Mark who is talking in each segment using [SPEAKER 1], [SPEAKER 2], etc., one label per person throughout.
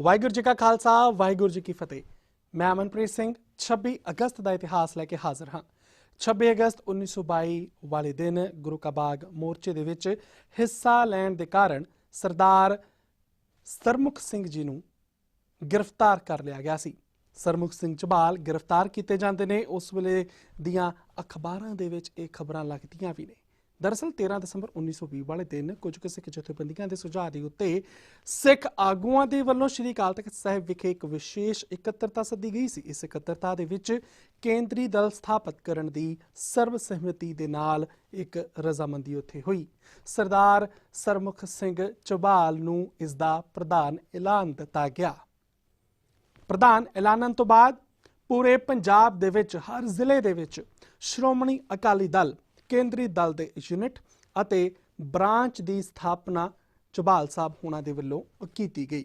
[SPEAKER 1] ਵਾਹਿਗੁਰੂ ਜੀ ਕਾ ਖਾਲਸਾ, ਵਾਹਿਗੁਰੂ ਜੀ ਕੀ ਫਤਿਹ। ਮੈਂ ਅਮਨਪ੍ਰੀਤ ਸਿੰਘ 26 ਅਗਸਤ ਦਾ ਇਤਿਹਾਸ ਲੈ ਕੇ ਹਾਜ਼ਰ ਹਾਂ। 26 ਅਗਸਤ 1922 ਵਾਲੇ ਦਿਨ ਗੁਰੂ ਕਾ ਬਾਗ ਮੋਰਚੇ ਦੇ ਵਿੱਚ ਹਿੱਸਾ ਲੈਣ ਦੇ ਕਾਰਨ ਸਰਦਾਰ ਸਰਮੁਖ ਸਿੰਘ ਜੀ ਨੂੰ ਗ੍ਰਿਫਤਾਰ ਕਰ ਲਿਆ ਗਿਆ ਸੀ। ਸਰਮੁਖ ਸਿੰਘ ਝਬਾਲ ਗ੍ਰਿਫਤਾਰ ਕੀਤੇ ਜਾਂਦੇ ਨੇ। ਉਸ ਵੇਲੇ ਦੀਆਂ ਅਖਬਾਰਾਂ ਦੇ ਵਿੱਚ ਇਹ ਖਬਰਾਂ ਲੱਗਦੀਆਂ ਵੀ ਨੇ। ਦਰਅਸਲ 13 ਦਸੰਬਰ 1920 ਵਾਲੇ ਦਿਨ ਕੁਝ ਕੁ ਸਿੱਖ ਜਥੇਬੰਦੀਆਂ ਦੇ ਸੁਝਾਅ ਦੇ ਉੱਤੇ ਸਿੱਖ ਆਗੂਆਂ ਦੇ ਵੱਲੋਂ ਸ੍ਰੀ ਅਕਾਲ ਤਖਤ ਸਾਹਿਬ ਵਿਖੇ ਇੱਕ ਵਿਸ਼ੇਸ਼ ਇਕੱਤਰਤਾ ਸੱਦੀ ਗਈ ਸੀ। ਇਸ ਇਕੱਤਰਤਾ ਦੇ ਵਿੱਚ ਕੇਂਦਰੀ ਦਲ ਸਥਾਪਿਤ ਕਰਨ ਦੀ ਸਰਬਸਹਿਮਤੀ ਦੇ ਨਾਲ ਇੱਕ ਰਜ਼ਾਮੰਦੀ ਉੱਥੇ ਹੋਈ। ਸਰਦਾਰ ਸਰਮੁਖ ਸਿੰਘ ਚਬਾਲ ਨੂੰ ਇਸ ਦਾ ਪ੍ਰਧਾਨ ਐਲਾਨ ਦਿੱਤਾ ਗਿਆ। ਪ੍ਰਧਾਨ ਐਲਾਨਣ ਤੋਂ ਬਾਅਦ ਪੂਰੇ ਪੰਜਾਬ ਦੇ ਵਿੱਚ, ਹਰ ਜ਼ਿਲ੍ਹੇ ਦੇ ਵਿੱਚ ਸ਼੍ਰੋਮਣੀ ਅਕਾਲੀ ਦਲ ਕੇਂਦਰੀ ਦਲ ਦੇ ਯੂਨਿਟ ਅਤੇ ਬ੍ਰਾਂਚ ਦੀ ਸਥਾਪਨਾ ਝਬਾਲ ਸਾਹਿਬ ਹੋਣਾ ਦੇ ਵੱਲੋਂ ਕੀਤੀ ਗਈ।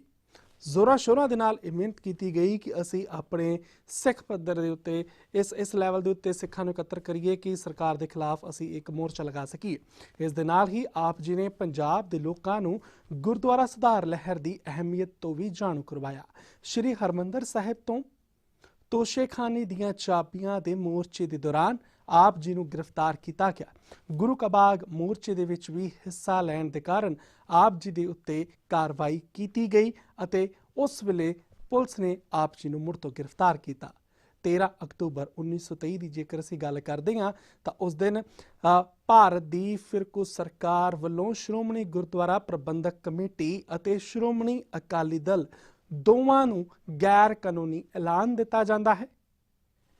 [SPEAKER 1] ਜ਼ੋਰਾ ਸ਼ੋਰਾ ਦੇ ਨਾਲ ਇਹ ਮਿਹਨਤ ਕੀਤੀ ਗਈ ਕਿ ਅਸੀਂ ਆਪਣੇ ਸਿੱਖ ਪੱਧਰ ਦੇ ਉੱਤੇ ਇਸ ਇਸ ਲੈਵਲ ਦੇ ਉੱਤੇ ਸਿੱਖਾਂ ਨੂੰ ਇਕੱਤਰ ਕਰੀਏ ਕਿ ਸਰਕਾਰ ਦੇ ਖਿਲਾਫ ਅਸੀਂ ਇੱਕ ਮੋਰਚਾ ਲਗਾ ਸਕੀਏ। ਇਸ ਦੇ ਨਾਲ ਹੀ ਆਪ ਜੀ ਨੇ ਪੰਜਾਬ ਦੇ ਲੋਕਾਂ ਨੂੰ ਗੁਰਦੁਆਰਾ ਸੁਧਾਰ ਲਹਿਰ ਦੀ ਅਹਿਮੀਅਤ ਤੋਂ ਵੀ ਜਾਣੂ ਕਰਵਾਇਆ। ਸ਼੍ਰੀ ਹਰਮੰਦਰ ਸਾਹਿਬ ਤੋਂ ਤੋਸ਼ੇਖਾਨੀ ਦੀਆਂ ਚਾਬੀਆਂ ਦੇ ਮੋਰਚੇ ਦੇ ਦੌਰਾਨ ਆਪ ਜੀ ਨੂੰ ਗ੍ਰਿਫਤਾਰ ਕੀਤਾ ਗਿਆ। ਗੁਰੂ ਕਬਾਗ ਮੋਰਚੇ ਦੇ ਵਿੱਚ ਵੀ ਹਿੱਸਾ ਲੈਣ ਦੇ ਕਾਰਨ ਆਪ ਜੀ ਦੇ ਉੱਤੇ ਕਾਰਵਾਈ ਕੀਤੀ ਗਈ ਅਤੇ ਉਸ ਵੇਲੇ ਪੁਲਿਸ ਨੇ ਆਪ ਜੀ ਨੂੰ ਮੁੜ ਤੋਂ ਗ੍ਰਿਫਤਾਰ ਕੀਤਾ। 13 ਅਕਤੂਬਰ 1923 ਦੀ ਜੇਕਰ ਅਸੀਂ ਗੱਲ ਕਰਦੇ ਹਾਂ, ਤਾਂ ਉਸ ਦਿਨ ਭਾਰਤ ਦੀ ਫਿਰਕੂ ਸਰਕਾਰ ਵੱਲੋਂ ਸ਼੍ਰੋਮਣੀ ਗੁਰਦੁਆਰਾ ਪ੍ਰਬੰਧਕ ਕਮੇਟੀ ਅਤੇ ਸ਼੍ਰੋਮਣੀ ਅਕਾਲੀ ਦਲ ਦੋਵਾਂ ਨੂੰ ਗੈਰ ਕਾਨੂੰਨੀ ਐਲਾਨ ਦਿੱਤਾ ਜਾਂਦਾ ਹੈ।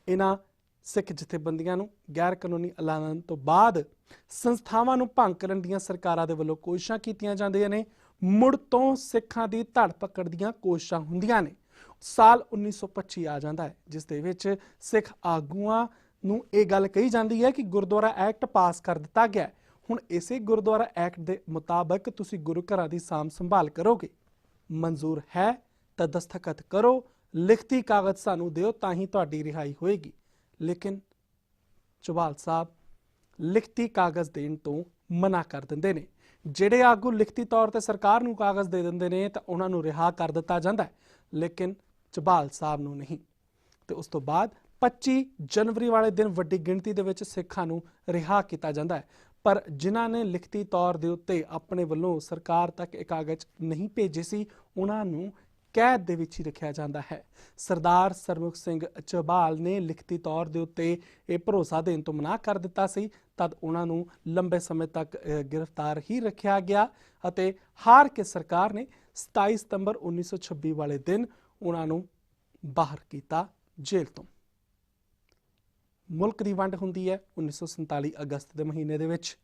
[SPEAKER 1] ਇਹਨਾਂ ਸਿੱਖ ਜਥੇਬੰਦੀਆਂ ਨੂੰ ਗੈਰ ਕਾਨੂੰਨੀ ਐਲਾਨ ਤੋਂ ਬਾਅਦ ਸੰਸਥਾਵਾਂ ਨੂੰ ਭੰਗ ਕਰਨ ਦੀਆਂ ਸਰਕਾਰਾਂ ਦੇ ਵੱਲੋਂ ਕੋਸ਼ਿਸ਼ਾਂ ਕੀਤੀਆਂ ਜਾਂਦੀਆਂ ਨੇ, ਮੁੜ ਤੋਂ ਸਿੱਖਾਂ ਦੀ ਧੜ ਪਕੜ ਦੀਆਂ ਕੋਸ਼ਿਸ਼ਾਂ ਹੁੰਦੀਆਂ ਨੇ। ਸਾਲ 1925 ਆ ਜਾਂਦਾ ਹੈ, ਜਿਸ ਦੇ ਵਿੱਚ ਸਿੱਖ ਆਗੂਆਂ ਨੂੰ ਇਹ ਗੱਲ ਕਹੀ ਜਾਂਦੀ ਹੈ ਕਿ ਗੁਰਦੁਆਰਾ ਐਕਟ ਪਾਸ ਕਰ ਦਿੱਤਾ ਗਿਆ ਹੈ। ਹੁਣ ਇਸੇ ਗੁਰਦੁਆਰਾ ਐਕਟ ਦੇ ਮੁਤਾਬਕ ਤੁਸੀਂ ਗੁਰੂ ਘਰਾਂ ਦੀ ਸਾਂਭ ਸੰਭਾਲ ਕਰੋਗੇ। ਮਨਜ਼ੂਰ ਹੈ ਤਾਂ ਦਸਤਖਤ ਕਰੋ, ਲਿਖਤੀ ਕਾਗਜ਼ ਸਾਨੂੰ ਦਿਓ ਤਾਂ ਹੀ ਤੁਹਾਡੀ ਰਿਹਾਈ ਹੋਏਗੀ। ਲੇਕਿਨ ਚੌਹਾਲ ਸਾਹਿਬ, ਲਿਖਤੀ ਕਾਗਜ਼ ਦੇਣ ਤੋਂ ਮਨਾ ਕਰ ਦਿੰਦੇ ਨੇ। ਜਿਹੜੇ ਆਗੂ ਲਿਖਤੀ ਤੌਰ ਤੇ ਸਰਕਾਰ ਨੂੰ ਕਾਗਜ਼ ਦੇ ਦਿੰਦੇ ਨੇ, ਤਾਂ ਉਹਨਾਂ ਨੂੰ ਰਿਹਾ ਕਰ ਦਿੱਤਾ ਜਾਂਦਾ ਹੈ, ਲੇਕਿਨ ਚਬਾਲ ਸਾਹਿਬ ਨੂੰ ਨਹੀਂ। ਤੇ ਉਸ ਤੋਂ ਬਾਅਦ 25 ਜਨਵਰੀ ਵਾਲੇ ਦਿਨ ਵੱਡੀ ਗਿਣਤੀ ਦੇ ਵਿੱਚ ਸਿੱਖਾਂ ਨੂੰ ਰਿਹਾ ਕੀਤਾ ਜਾਂਦਾ ਹੈ। ਪਰ ਜਿਨ੍ਹਾਂ ਨੇ ਲਿਖਤੀ ਤੌਰ ਦੇ ਉੱਤੇ ਆਪਣੇ ਵੱਲੋਂ ਸਰਕਾਰ ਤੱਕ ਇਹ ਕਾਗਜ਼ ਨਹੀਂ ਭੇਜੇ ਸੀ, ਉਹਨਾਂ ਨੂੰ ਕੈਦ ਦੇ ਵਿੱਚ ਹੀ ਰੱਖਿਆ ਜਾਂਦਾ ਹੈ। ਸਰਦਾਰ ਸਰਮੁਖ ਸਿੰਘ ਚਬਾਲ ਨੇ ਲਿਖਤੀ ਤੌਰ ਦੇ ਉੱਤੇ ਇਹ ਭਰੋਸਾ ਦੇਣ ਤੋਂ ਮਨਾ ਕਰ ਦਿੱਤਾ ਸੀ। ਤਦ ਉਹਨਾਂ ਨੂੰ ਲੰਬੇ ਸਮੇਂ ਤੱਕ ਗ੍ਰਿਫਤਾਰ ਹੀ ਰੱਖਿਆ ਗਿਆ ਅਤੇ ਹਾਰ ਕੇ ਸਰਕਾਰ ਨੇ 27 ਸਤੰਬਰ 1926 ਵਾਲੇ ਦਿਨ ਉਹਨਾਂ ਨੂੰ ਬਾਹਰ ਕੀਤਾ ਜੇਲ੍ਹ ਤੋਂ। ਮੁਲਕ ਦੀ ਵੰਡ ਹੁੰਦੀ ਹੈ 1947 ਅਗਸਤ ਦੇ ਮਹੀਨੇ ਦੇ ਵਿੱਚ।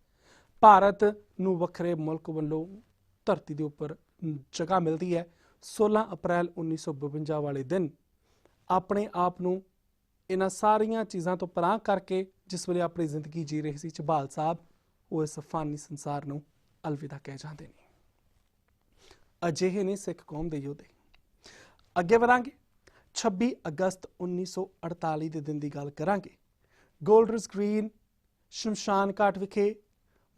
[SPEAKER 1] ਭਾਰਤ ਨੂੰ ਵੱਖਰੇ ਮੁਲਕ ਵੱਲੋਂ ਧਰਤੀ ਦੇ ਉੱਪਰ ਜਗ੍ਹਾ ਮਿਲਦੀ ਹੈ। 16 ਅਪ੍ਰੈਲ 1952 ਵਾਲੇ ਦਿਨ ਆਪਣੇ ਆਪ ਨੂੰ ਇਹਨਾਂ ਸਾਰੀਆਂ ਚੀਜ਼ਾਂ ਤੋਂ ਪਰਾਂ ਕਰਕੇ ਜਿਸ ਵੇਲੇ ਆਪਣੀ ਜ਼ਿੰਦਗੀ ਜੀ ਰਹੇ ਸੀ ਝਬਾਲ ਸਾਹਿਬ, ਉਹ ਇਸ ਫਾਨੀ ਸੰਸਾਰ ਨੂੰ ਅਲਵਿਦਾ ਕਹਿ ਜਾਂਦੇ ਨੇ। ਅਜਿਹੇ ਨੇ ਸਿੱਖ ਕੌਮ ਦੇ ਯੋਧੇ। ਅੱਗੇ ਵਧਾਂਗੇ। 26 ਅਗਸਤ 1948 ਦੇ ਦਿਨ ਦੀ ਗੱਲ ਕਰਾਂਗੇ। ਗੋਲਡਰ ਸਕਰੀਨ ਸ਼ਮਸ਼ਾਨ ਘਾਟ ਵਿਖੇ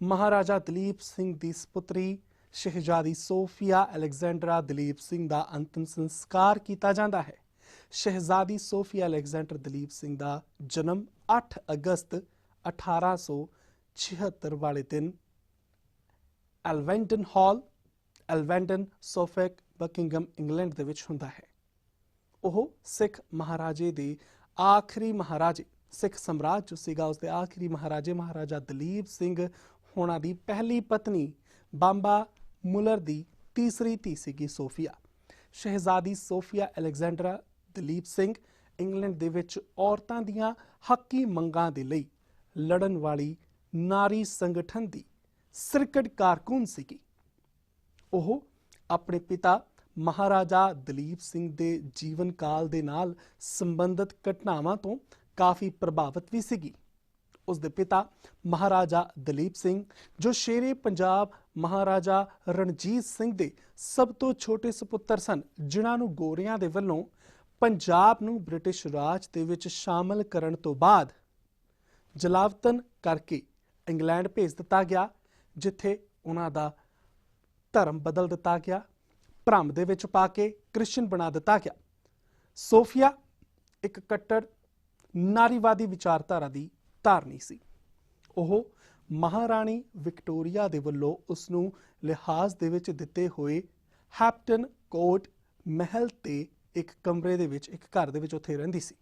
[SPEAKER 1] ਮਹਾਰਾਜਾ ਦਲੀਪ ਸਿੰਘ ਦੀ ਸੁਪੁੱਤਰੀ ਸ਼ਹਿਜ਼ਾਦੀ ਸੋਫੀਆ ਅਲੈਗਜ਼ੈਂਡਰਾ ਦਲੀਪ ਸਿੰਘ ਦਾ ਅੰਤਿਮ ਸੰਸਕਾਰ ਕੀਤਾ ਜਾਂਦਾ ਹੈ। ਸ਼ਹਿਜ਼ਾਦੀ ਸੋਫੀਆ ਅਲੈਗਜ਼ੈਂਡਰ ਦਲੀਪ ਸਿੰਘ ਦਾ ਜਨਮ 8 ਅਗਸਤ 1876 ਵਾਲੇ ਦਿਨ ਐਲਵੈਂਡਨ ਹਾਲ, ਐਲਵੈਂਡਨ ਸੋਫੈਕ ਬਕਿੰਗਮ ਇੰਗਲੈਂਡ ਦੇ ਵਿੱਚ ਹੁੰਦਾ ਹੈ। ਉਹ ਸਿੱਖ ਮਹਾਰਾਜੇ ਦੇ ਆਖਰੀ ਮਹਾਰਾਜੇ, ਸਿੱਖ ਸਮਰਾਜ ਜੋ ਸੀਗਾ ਉਸ ਦੇ ਆਖਰੀ ਮਹਾਰਾਜੇ ਮਹਾਰਾਜਾ ਦਲੀਪ ਸਿੰਘ ਹੋਣਾ ਦੀ ਪਹਿਲੀ ਪਤਨੀ ਬਾਂਬਾ ਮੁਲਰ ਦੀ ਤੀਸਰੀ ਧੀ ਸੀਗੀ Sophia. ਸ਼ਹਿਜ਼ਾਦੀ Sophia Alexandra Duleep Singh England ਦੇ ਵਿੱਚ ਔਰਤਾਂ ਦੀਆਂ ਹੱਕੀ ਮੰਗਾਂ ਦੇ ਲਈ ਲੜਨ ਵਾਲੀ ਨਾਰੀ ਸੰਗਠਨ ਦੀ ਸਿਰਕਟ ਕਾਰਕੁਨ ਸੀਗੀ। ਉਹ ਆਪਣੇ ਪਿਤਾ ਮਹਾਰਾਜਾ ਦਲੀਪ ਸਿੰਘ ਦੇ ਜੀਵਨ ਕਾਲ ਦੇ ਨਾਲ ਸੰਬੰਧਿਤ ਘਟਨਾਵਾਂ ਤੋਂ ਕਾਫੀ ਪ੍ਰਭਾਵਿਤ ਵੀ ਸੀਗੀ। ਉਸ ਦੇ ਪਿਤਾ ਮਹਾਰਾਜਾ ਦਲੀਪ ਸਿੰਘ, ਜੋ ਸ਼ੇਰੇ ਪੰਜਾਬ ਮਹਾਰਾਜਾ ਰਣਜੀਤ ਸਿੰਘ ਦੇ ਸਭ ਤੋਂ ਛੋਟੇ ਸੁਪੁੱਤਰ ਸਨ, ਜਿਨ੍ਹਾਂ ਨੂੰ ਗੋਰਿਆਂ ਦੇ ਵੱਲੋਂ ਪੰਜਾਬ ਨੂੰ ਬ੍ਰਿਟਿਸ਼ ਰਾਜ ਦੇ ਵਿੱਚ ਸ਼ਾਮਲ ਕਰਨ ਤੋਂ ਬਾਅਦ ਜਲਾਵਤਨ ਕਰਕੇ ਇੰਗਲੈਂਡ ਭੇਜ ਦਿੱਤਾ ਗਿਆ, ਜਿੱਥੇ ਉਹਨਾਂ ਦਾ ਧਰਮ ਬਦਲ ਦਿੱਤਾ ਗਿਆ, ਭ੍ਰਮ ਦੇ ਵਿੱਚ ਪਾ ਕੇ ਕ੍ਰਿਸਚੀਅਨ ਬਣਾ ਦਿੱਤਾ ਗਿਆ। ਸੋਫੀਆ ਇੱਕ ਕੱਟੜ, ਨਾਰੀਵਾਦੀ ਵਿਚਾਰਧਾਰਾ ਦੀ ਧਾਰਨੀ ਸੀ। ਉਹ ਮਹਾਰਾਣੀ ਵਿਕਟੋਰੀਆ ਦੇ ਵੱਲੋਂ ਉਸ ਨੂੰ ਲਿਹਾਜ਼ ਦੇ ਵਿੱਚ ਦਿੱਤੇ ਹੋਏ ਹੈਪਟਨ ਕੋਟ ਮਹਿਲ ਤੇ ਇੱਕ ਕਮਰੇ ਦੇ ਵਿੱਚ, ਇੱਕ ਘਰ ਦੇ ਵਿੱਚ ਉੱਥੇ ਰਹਿੰਦੀ ਸੀ।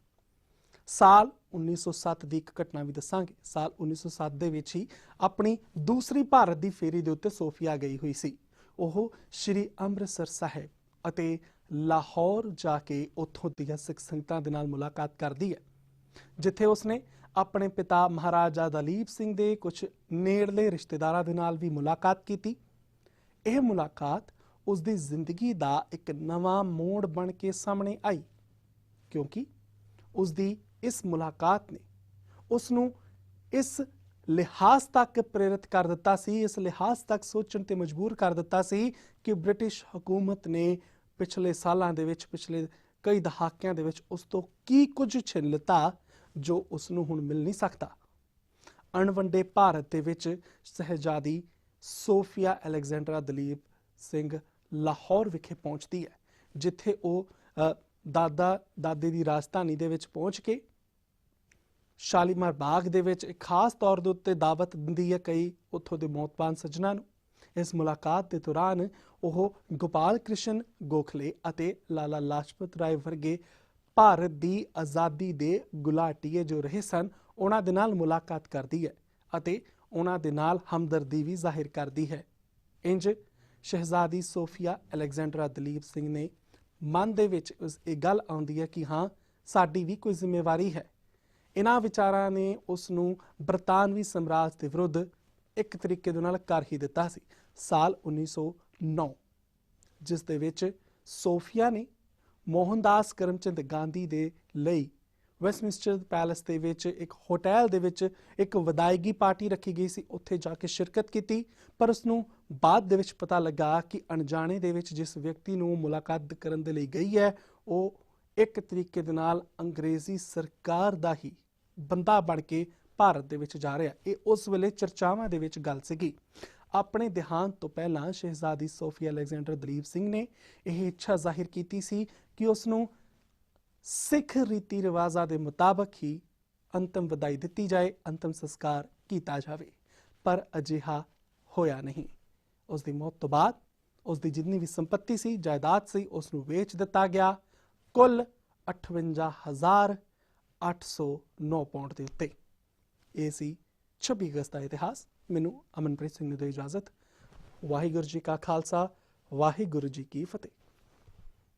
[SPEAKER 1] ਸਾਲ 1907 ਦੀ ਇੱਕ ਘਟਨਾ ਵੀ ਦੱਸਾਂਗੇ। ਸਾਲ 1907 ਦੇ ਵਿੱਚ ਹੀ ਆਪਣੀ ਦੂਸਰੀ ਭਾਰਤ ਦੀ ਫੇਰੀ ਦੇ ਉੱਤੇ ਸੋਫੀਆ ਗਈ ਹੋਈ ਸੀ। ਉਹ ਸ਼੍ਰੀ ਅੰਮ੍ਰਿਤਸਰ ਸਾਹਿਬ ਅਤੇ ਲਾਹੌਰ ਜਾ ਕੇ ਉੱਥੋਂ ਦੀਆਂ ਸਿੱਖ ਸੰਗਤਾਂ ਦੇ ਨਾਲ ਮੁਲਾਕਾਤ ਕਰਦੀ ਹੈ, ਜਿੱਥੇ ਉਸਨੇ ਆਪਣੇ ਪਿਤਾ ਮਹਾਰਾਜਾ ਦਲੀਪ ਸਿੰਘ ਦੇ ਕੁਝ ਨੇੜਲੇ ਰਿਸ਼ਤੇਦਾਰਾਂ ਦੇ ਨਾਲ ਵੀ ਮੁਲਾਕਾਤ ਕੀਤੀ। ਇਹ ਮੁਲਾਕਾਤ ਉਸ ਦੀ ਜ਼ਿੰਦਗੀ ਦਾ ਇੱਕ ਨਵਾਂ ਮੋੜ ਬਣ ਕੇ ਸਾਹਮਣੇ ਆਈ, ਕਿਉਂਕਿ ਉਸ ਦੀ ਇਸ ਮੁਲਾਕਾਤ ਨੇ ਉਸ ਨੂੰ ਇਸ ਲਿਹਾਜ਼ ਤੱਕ ਪ੍ਰੇਰਿਤ ਕਰ ਦਿੱਤਾ ਸੀ, ਇਸ ਲਿਹਾਜ਼ ਤੱਕ ਸੋਚਣ ਤੇ ਮਜਬੂਰ ਕਰ ਦਿੱਤਾ ਸੀ ਕਿ ਬ੍ਰਿਟਿਸ਼ ਹਕੂਮਤ ਨੇ ਪਿਛਲੇ ਸਾਲਾਂ ਦੇ ਵਿੱਚ, ਪਿਛਲੇ ਕਈ ਦਹਾਕਿਆਂ ਦੇ ਵਿੱਚ ਉਸ ਤੋਂ ਕੀ ਕੁਝ ਛਿਨ ਲਿੱਤਾ ਜੋ ਉਸ ਨੂੰ ਹੁਣ ਮਿਲ ਨਹੀਂ ਸਕਦਾ। ਅਣਵੰਡੇ ਭਾਰਤ ਦੇ ਵਿੱਚ ਸਹਿਜਾਦੀ ਸੋਫੀਆ ਅਲੈਗਜ਼ੈਂਡਰਾ ਦਲੀਪ ਸਿੰਘ ਲਾਹੌਰ ਵਿਖੇ ਪਹੁੰਚਦੀ ਹੈ, ਜਿੱਥੇ ਉਹ ਦਾਦਾ, ਦਾਦੇ ਦੀ ਰਾਜਧਾਨੀ ਦੇ ਵਿੱਚ ਪਹੁੰਚ ਕੇ ਸ਼ਾਲੀਮਾਰ ਬਾਗ ਦੇ ਵਿੱਚ ਇੱਕ ਖਾਸ ਤੌਰ ਦੇ ਉੱਤੇ ਦਾਵਤ ਦਿੰਦੀ ਹੈ ਕਈ ਉੱਥੋਂ ਦੇ ਮੌਤਬਾਨ ਸੱਜਣਾ ਨੂੰ। ਇਸ ਮੁਲਾਕਾਤ ਦੇ ਦੌਰਾਨ ਉਹ ਗੋਪਾਲ ਕ੍ਰਿਸ਼ਨ ਗੋਖਲੇ ਅਤੇ ਲਾਲਾ ਲਾਜਪਤ ਰਾਏ ਵਰਗੇ ਭਾਰਤ ਦੀ ਆਜ਼ਾਦੀ ਦੇ ਗੁਲਾਟੀਏ ਜੋ ਰਹੇ ਸਨ, ਉਹਨਾਂ ਦੇ ਨਾਲ ਮੁਲਾਕਾਤ ਕਰਦੀ ਹੈ ਅਤੇ ਉਹਨਾਂ ਦੇ ਨਾਲ ਹਮਦਰਦੀ ਵੀ ਜ਼ਾਹਿਰ ਕਰਦੀ ਹੈ। ਇੰਜ ਸ਼ਹਿਜ਼ਾਦੀ ਸੋਫੀਆ ਅਲੈਗਜ਼ੈਂਡਰਾ ਦਲੀਪ ਸਿੰਘ ਨੇ ਮਨ ਦੇ ਵਿੱਚ ਉਸ ਇਹ ਗੱਲ ਆਉਂਦੀ ਹੈ ਕਿ ਹਾਂ, ਸਾਡੀ ਵੀ ਕੋਈ ਜ਼ਿੰਮੇਵਾਰੀ ਹੈ। ਇਹਨਾਂ ਵਿਚਾਰਾਂ ਨੇ ਉਸ ਨੂੰ ਬਰਤਾਨਵੀ ਸਮਰਾਜ ਦੇ ਵਿਰੁੱਧ ਇੱਕ ਤਰੀਕੇ ਦੇ ਨਾਲ ਕਰ ਹੀ ਦਿੱਤਾ ਸੀ। ਸਾਲ 1909 ਜਿਸ ਦੇ ਵਿੱਚ ਸੋਫੀਆ ਨੇ ਮੋਹਨਦਾਸ ਕਰਮਚੰਦ ਗਾਂਧੀ ਦੇ ਲਈ ਵੈਸਟਮਿੰਸਟਰ ਪੈਲੇਸ ਦੇ ਵਿੱਚ ਇੱਕ ਹੋਟਲ ਦੇ ਵਿੱਚ ਇੱਕ ਵਿਦਾਇਗੀ ਪਾਰਟੀ ਰੱਖੀ ਗਈ ਸੀ। ਉੱਥੇ ਜਾ ਕੇ ਸ਼ਿਰਕਤ ਕੀਤੀ, ਪਰ ਉਸ ਨੂੰ ਬਾਅਦ ਦੇ ਵਿੱਚ ਪਤਾ ਲੱਗਾ ਕਿ ਅਣਜਾਣੇ ਦੇ ਵਿੱਚ ਜਿਸ ਵਿਅਕਤੀ ਨੂੰ ਮੁਲਾਕਾਤ ਕਰਨ ਦੇ ਲਈ ਗਈ ਹੈ, ਉਹ ਇੱਕ ਤਰੀਕੇ ਦੇ ਨਾਲ ਅੰਗਰੇਜ਼ੀ ਸਰਕਾਰ ਦਾ ਹੀ ਬੰਦਾ ਬਣ ਕੇ ਭਾਰਤ ਦੇ ਵਿੱਚ ਜਾ ਰਿਹਾ। ਇਹ ਉਸ ਵੇਲੇ ਚਰਚਾਵਾਂ ਦੇ ਵਿੱਚ ਗੱਲ ਸੀਗੀ। ਆਪਣੇ ਦੇਹਾਂਤ ਤੋਂ ਪਹਿਲਾਂ ਸ਼ਹਿਜ਼ਾਦੀ ਸੋਫੀਆ ਅਲੈਗਜ਼ੈਂਡਰ ਦਲੀਪ ਸਿੰਘ ਨੇ ਇਹ ਇੱਛਾ ਜ਼ਾਹਿਰ ਕੀਤੀ ਸੀ ਕਿ ਉਸ ਨੂੰ ਸਿੱਖ ਰੀਤੀ ਰਿਵਾਜ਼ਾਂ ਦੇ ਮੁਤਾਬਕ ਹੀ ਅੰਤਮ ਵਿਦਾਈ ਦਿੱਤੀ ਜਾਏ, ਅੰਤਮ ਸੰਸਕਾਰ ਕੀਤਾ ਜਾਵੇ। ਪਰ ਅਜਿਹਾ ਹੋਇਆ ਨਹੀਂ। ਉਸ ਦੀ ਮੌਤ ਤੋਂ ਬਾਅਦ ਉਸ ਦੀ ਜਿੰਨੀ ਵੀ ਸੰਪਤੀ ਸੀ, ਜਾਇਦਾਦ ਸੀ ਉਸ ਨੂੰ ਵੇਚ ਦਿੱਤਾ ਗਿਆ ਕੁੱਲ 58809 ਪਾਉਂਡ ਦੇ ਉੱਤੇ। ਇਹ ਸੀ 26 ਅਗਸਤ ਦਾ ਇਤਿਹਾਸ। ਮੈਨੂੰ ਅਮਨਪ੍ਰੀਤ ਸਿੰਘ ਨੂੰ ਦਿਓ ਇਜਾਜ਼ਤ। ਵਾਹਿਗੁਰੂ ਜੀ ਕਾ ਖਾਲਸਾ, ਵਾਹਿਗੁਰੂ ਜੀ ਕੀ ਫਤਿਹ।